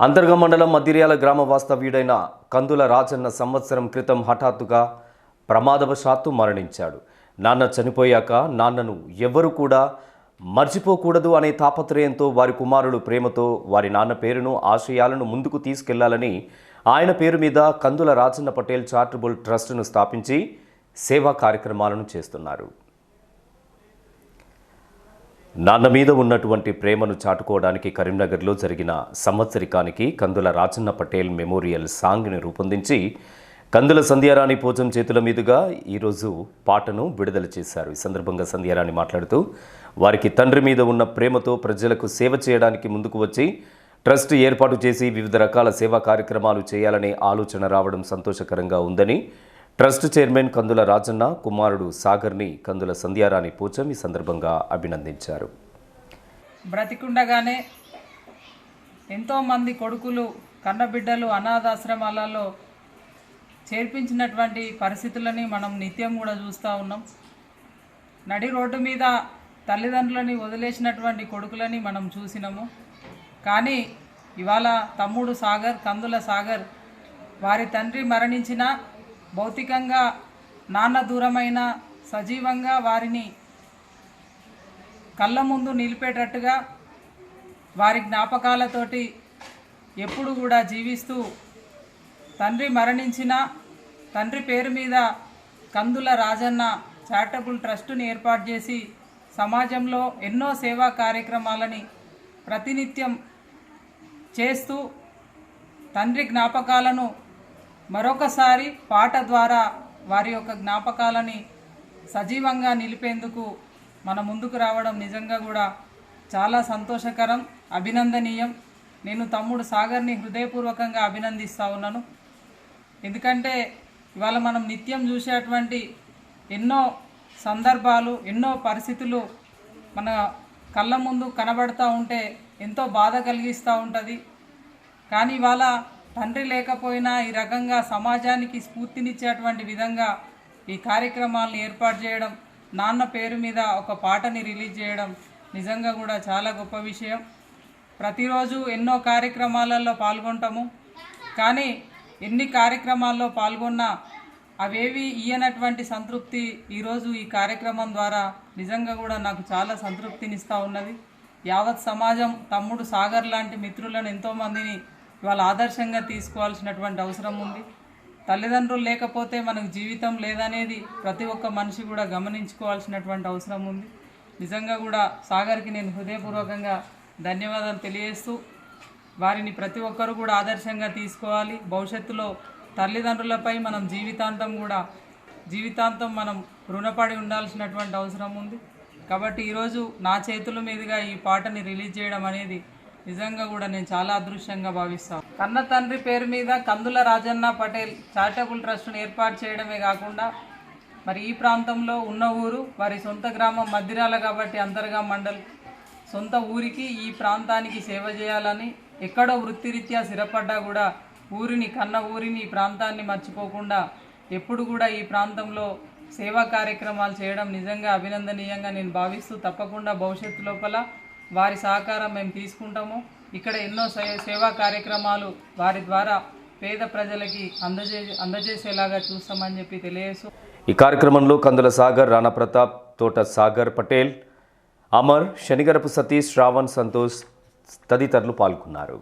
అంతర్గ మండలం మద్దిర్యాల గ్రామ వాస్తవ్యుడైన కందుల రాజన్న సంవత్సరం క్రితం హఠాత్తుగా ప్రమాదవశాత్తు మరణించాడు. నాన్న చనిపోయాక నాన్నను ఎవ్వరు కూడా మర్చిపోకూడదు అనే తాపత్రయంతో వారి కుమారుడు ప్రేమతో వారి నాన్న పేరును ఆశయాలను ముందుకు తీసుకెళ్ళాలని ఆయన పేరు మీద కందుల రాజన్న పటేల్ చారిటబుల్ ట్రస్టును స్థాపించి సేవా కార్యక్రమాలను చేస్తున్నారు. నాన్న మీద ఉన్నటువంటి ప్రేమను చాటుకోవడానికి కరీంనగర్లో జరిగిన సంవత్సరికానికి కందుల రాజన్న పటేల్ మెమోరియల్ సాంగ్ని రూపొందించి కందుల సంధ్యారాణి పోచం చేతుల మీదుగా ఈరోజు పాటను విడుదల చేశారు. ఈ సందర్భంగా సంధ్యారాణి మాట్లాడుతూ వారికి తండ్రి మీద ఉన్న ప్రేమతో ప్రజలకు సేవ చేయడానికి ముందుకు వచ్చి ట్రస్ట్ ఏర్పాటు చేసి వివిధ రకాల సేవా కార్యక్రమాలు చేయాలనే ఆలోచన రావడం సంతోషకరంగా ఉందని ట్రస్ట్ చైర్మన్ కందుల రాజన్న కుమారుడు సాగర్ని కందుల సంధ్యారాణి పోచం ఈ సందర్భంగా అభినందించారు. బ్రతికుండగానే ఎంతోమంది కొడుకులు కన్నబిడ్డలు అనాథాశ్రమాలలో చేర్పించినటువంటి పరిస్థితులని మనం నిత్యం కూడా చూస్తూ ఉన్నాం. నడి రోడ్డు మీద తల్లిదండ్రులని వదిలేసినటువంటి కొడుకులని మనం చూసినాము. కానీ ఇవాళ తమ్ముడు సాగర్ కందుల సాగర్ వారి తండ్రి మరణించిన భౌతికంగా నాన్న దూరమైన సజీవంగా వారిని కళ్ళ ముందు నిలిపేటట్టుగా వారి జ్ఞాపకాలతోటి ఎప్పుడు కూడా జీవిస్తూ తండ్రి మరణించిన తండ్రి పేరు మీద కందుల రాజన్న చారిటబుల్ ట్రస్టుని ఏర్పాటు చేసి సమాజంలో ఎన్నో సేవా కార్యక్రమాలని ప్రతినిత్యం చేస్తూ తండ్రి జ్ఞాపకాలను మరొకసారి పాట ద్వారా వారి యొక్క జ్ఞాపకాలని సజీవంగా నిలిపేందుకు మన ముందుకు రావడం నిజంగా కూడా చాలా సంతోషకరం అభినందనీయం. నేను తమ్ముడు సాగర్ని హృదయపూర్వకంగా అభినందిస్తూ ఉన్నాను. ఎందుకంటే ఇవాళ మనం నిత్యం చూసేటువంటి ఎన్నో సందర్భాలు ఎన్నో పరిస్థితులు మన కళ్ళ ముందు కనబడుతూ ఉంటే ఎంతో బాధ కలిగిస్తూ ఉంటుంది. కానీ ఇవాళ తండ్రి లేకపోయినా ఈ రకంగా సమాజానికి స్ఫూర్తినిచ్చేటువంటి విధంగా ఈ కార్యక్రమాలను ఏర్పాటు చేయడం నాన్న పేరు మీద ఒక పాటని రిలీజ్ చేయడం నిజంగా కూడా చాలా గొప్ప విషయం. ప్రతిరోజు ఎన్నో కార్యక్రమాలలో పాల్గొంటాము. కానీ ఎన్ని కార్యక్రమాల్లో పాల్గొన్నా అవేవి ఇయ్యనటువంటి సంతృప్తి ఈరోజు ఈ కార్యక్రమం ద్వారా నిజంగా కూడా నాకు చాలా సంతృప్తినిస్తూ ఉన్నది. యావత్ సమాజం తమ్ముడు సాగర్ లాంటి మిత్రులను ఎంతోమందిని ఇవాళ ఆదర్శంగా తీసుకోవాల్సినటువంటి అవసరం ఉంది. తల్లిదండ్రులు లేకపోతే మనకు జీవితం లేదనేది ప్రతి ఒక్క మనిషి కూడా గమనించుకోవాల్సినటువంటి అవసరం ఉంది. నిజంగా కూడా సాగర్కి నేను హృదయపూర్వకంగా ధన్యవాదాలు తెలియజేస్తూ వారిని ప్రతి ఒక్కరు కూడా ఆదర్శంగా తీసుకోవాలి. భవిష్యత్తులో తల్లిదండ్రులపై మనం జీవితాంతం కూడా జీవితాంతం మనం రుణపడి ఉండాల్సినటువంటి అవసరం ఉంది. కాబట్టి ఈరోజు నా చేతుల మీదుగా ఈ పాటని రిలీజ్ చేయడం అనేది నిజంగా కూడా నేను చాలా అదృష్టంగా భావిస్తాను కన్న తండ్రి పేరు మీద కందుల రాజన్న పటేల్ చారిటబుల్ ట్రస్ట్ను ఏర్పాటు చేయడమే కాకుండా మరి ఈ ప్రాంతంలో ఉన్న ఊరు వారి సొంత గ్రామం మద్దిరాల కాబట్టి అంతర్గా మండల్. సొంత ఊరికి ఈ ప్రాంతానికి సేవ చేయాలని ఎక్కడో వృత్తిరీత్యా స్థిరపడ్డా కూడా ఊరిని కన్న ఊరిని ఈ ప్రాంతాన్ని మర్చిపోకుండా ఎప్పుడు కూడా ఈ ప్రాంతంలో సేవా కార్యక్రమాలు చేయడం నిజంగా అభినందనీయంగా నేను భావిస్తూ తప్పకుండా భవిష్యత్తు లోపల వారి సహకారం మేము తీసుకుంటాము. ఇక్కడ ఎన్నో సేవా కార్యక్రమాలు వారి ద్వారా పేద ప్రజలకి అందజే అందజేసేలాగా చూస్తామని చెప్పి తెలియజేస్తూ ఈ కార్యక్రమంలో కందుల సాగర్ రాణా ప్రతాప్ తోట సాగర్ పటేల్ అమర్ శనిగరపు సతీష్ శ్రావణ్ సంతోష్ తదితరులు పాల్గొన్నారు.